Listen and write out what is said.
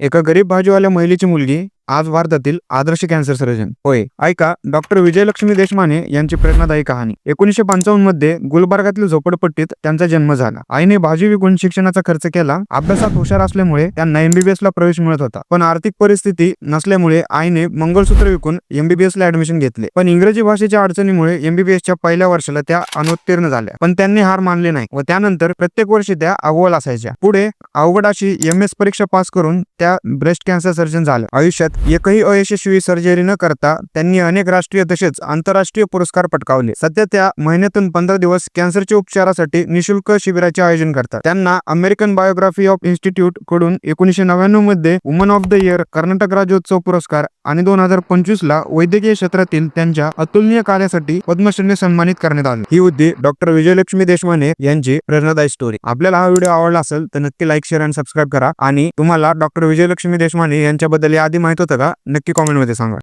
एका गरीब भाजीवाल्या महिलेची मुलगी आज भारतातील आदर्श कॅन्सर सर्जन होय. ऐका डॉक्टर विजयलक्ष्मी देशमाने यांची प्रेरणादायी कहाणी. एकोणीसशे पंचावन्नमध्ये गुलबर्गातील झोपडपट्टीत त्यांचा जन्म झाला. आईने भाजी विकून शिक्षणाचा खर्च केला. अभ्यासात हुशार असल्यामुळे त्यांना एमबीबीएस ला प्रवेश मिळत होता. पण आर्थिक परिस्थिती नसल्यामुळे आईने मंगळसूत्र विकून एमबीबीएस ला ऍडमिशन घेतले. पण इंग्रजी भाषेच्या अडचणीमुळे एमबीबीएस च्या पहिल्या वर्षाला त्या अनुत्तीर्ण झाल्या. पण त्यांनी हार मानले नाही व त्यानंतर प्रत्येक वर्षी त्या अव्वल असायच्या. पुढे अवघड अशी एम एस परीक्षा पास करून त्या ब्रेस्ट कॅन्सर सर्जन झाल्या. आयुष्यात एकही अयशस्वी सर्जरी न करता त्यांनी अनेक राष्ट्रीय तसेच आंतरराष्ट्रीय पुरस्कार पटकावले. सध्या त्या महिन्यातून पंधरा दिवस कॅन्सरच्या उपचारासाठी निशुल्क शिबिराचे आयोजन करतात. त्यांना अमेरिकन बायोग्राफी ऑफ इन्स्टिट्यूटकडून एकोणीसशे नव्याण्णवमध्ये woman of the year Karnataka Rajyotsava पुरस्कार आणि दोन हजार पंचवीस ला वैद्यकीय क्षेत्रातील त्यांच्या अतुलनीय कार्यासाठी पद्मश्रीने सन्मानित करण्यात आले. ही होती डॉक्टर विजयलक्ष्मी देशमाने यांची प्रेरणादायी स्टोरी आपल्याला हा व्हिडिओ आवडला असेल तर नक्की लाईक शेअर आणि सबस्क्राईब करा. आणि तुम्हाला डॉक्टर विजयलक्ष्मी देशमाने यांच्याबद्दल या आधी माहीत होतं का नक्की कॉमेंटमध्ये सांगा.